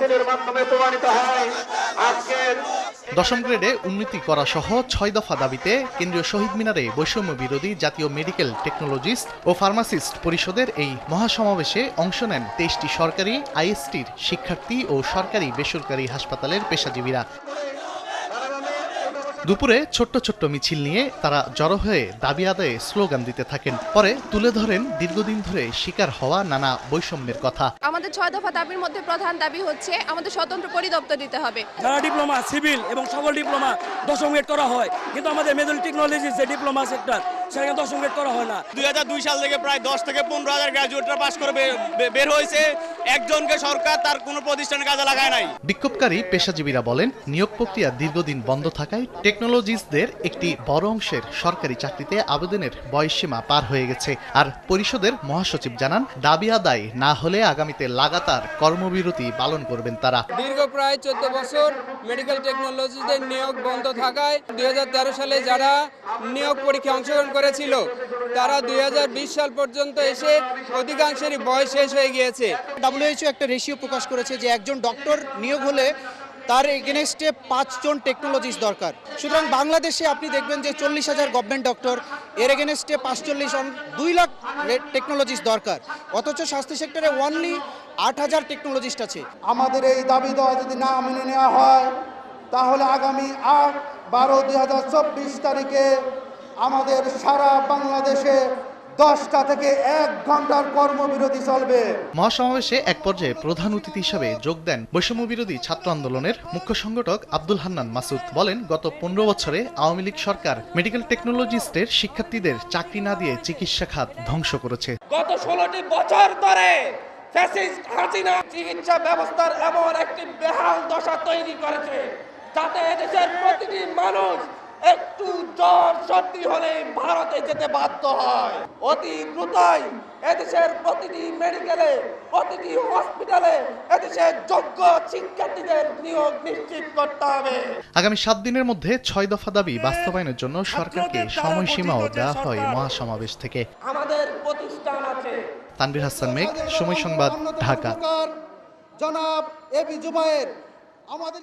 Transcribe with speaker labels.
Speaker 1: মাধ্যমে প্রমাণিত হয়। আজকের
Speaker 2: দশম গ্রেডে উন্নতি করা সহ ছয় দফা দাবিতে কেন্দ্রীয় শহীদ মিনারে বৈষম্য বিরোধী জাতীয় মেডিকেল টেকনোলজিস্ট ও ফার্মাসিস্ট পরিষদের এই মহাসমাবেশে অংশ নেন তেইশটি সরকারি, আইএসটির শিক্ষার্থী ও সরকারি বেসরকারি হাসপাতালের পেশাজীবীরা। দুপুরে ছোট্ট ছোট্ট মিছিল নিয়ে তারা জড়ো হয়ে দাবি আদায়ে স্লোগান দিতে থাকেন। পরে তুলে ধরেন দীর্ঘদিন ধরে শিকার হওয়া নানা বৈষম্যের কথা।
Speaker 3: আমাদের ছয় দফা দাবির মধ্যে প্রধান দাবি হচ্ছে আমাদের স্বতন্ত্র পরিদপ্তর দিতে হবে।
Speaker 4: যারা ডিপ্লোমা সিভিল এবং সকল ডিপ্লোমা দশম গ্রেড করা হয়। কিন্তু আমাদের মেজর টেকনোলজি যে ডিপ্লোমা সেক্টর সেখানে দশম গ্রেড করা হয় না।
Speaker 5: দুই সাল থেকে প্রায় দশ থেকে পনেরো হাজার গ্রাজুয়েটরা পাশ করে বের হয়েছে। একজনকে সরকার তার কোনো প্রতিষ্ঠানে কাজে লাগায় নাই।
Speaker 2: বিক্ষোভকারী পেশাজীবীরা বলেন নিয়োগ প্রক্রিয়া দীর্ঘদিন বন্ধ থাকায় টেকনোলজিস্টদের একটি বড় অংশের সরকারি চাকরিতে আবেদনের বয়সসীমা পার হয়ে গেছে। আর পরিষদের মহাসচিব জানান দাবি আদায় না হলে আগামীতে লাগাতার কর্মবিরতি পালন করবেন তারা।
Speaker 6: দীর্ঘ প্রায় চোদ্দ বছর মেডিকেল টেকনোলজিদের নিয়োগ বন্ধ থাকায় দুই হাজার তেরো সালে যারা নিয়োগ পরীক্ষায় অংশগ্রহণ করেছিল। তারা দুই হাজার বিশ সাল পর্যন্ত এসে অধিকাংশেরই বয়স শেষ হয়ে গিয়েছে।
Speaker 7: ডাব্লিউএইচও একটা রেশিও প্রকাশ করেছে যে একজন ডক্টর নিয়োগ হলে তার এগেনস্টে পাঁচজন টেকনোলজিস্ট দরকার। সুতরাং বাংলাদেশে আপনি দেখবেন যে চল্লিশ হাজার গভর্নমেন্ট ডক্টর এর এগেনস্টে পাঁচচল্লিশ জন দুই লাখ টেকনোলজিস্ট দরকার। অথচ স্বাস্থ্য সেক্টরে ওনলি আট হাজার টেকনোলজিস্ট আছে।
Speaker 8: আমাদের এই দাবি দেওয়া যদি না মেনে নেওয়া হয় তাহলে আগামী আট বারো দুই হাজার চব্বিশ তারিখে আমাদের সারা বাংলাদেশে দশটা থেকে এক ঘণ্টার কর্মবিরতি চলবে।
Speaker 2: মহাসমাবেশে এক পর্যায়ে প্রধান অতিথি হিসাবে যোগ দেন বৈষম্য বিরোধী ছাত্র আন্দোলনের মুখ্য সংগঠক আব্দুল হান্নান মাসুদ। বলেন গত পনেরো বছরে আওয়ামী লীগ সরকার মেডিকেল টেকনোলজিস্টের শিক্ষার্থীদের চাকরি না দিয়ে চিকিৎসা খাত ধ্বংস করেছে।
Speaker 9: গত ষোলোটি বছর ধরে ফ্যাসিস্ট হাসিনা চিকিৎসা ব্যবস্থার এমন একটি বেহাল দশা তৈরি করেছে যাতে এদেশের প্রতিটি মানুষ জ্বর সর্দি হলে ভারতে যেতে বাধ্য হয়। অতি দ্রুতই এদেশের প্রতিটি মেডিকেলে প্রতিটি হসপিটালে এদেশের যোগ্য শিক্ষার্থীদের নিয়োগ নিশ্চিত করতে হবে।
Speaker 2: আগামী সাত দিনের মধ্যে ছয় দফা দাবি বাস্তবায়নের জন্য সরকারকে সময়সীমাও দেওয়া হয় মহাসমাবেশ থেকে।
Speaker 9: আমাদের প্রতিষ্ঠান আছে।
Speaker 2: তানভীর হাসান মেঘ সময় সংবাদ ঢাকা।
Speaker 8: জনাব এবি জুবায়ের। আমাদের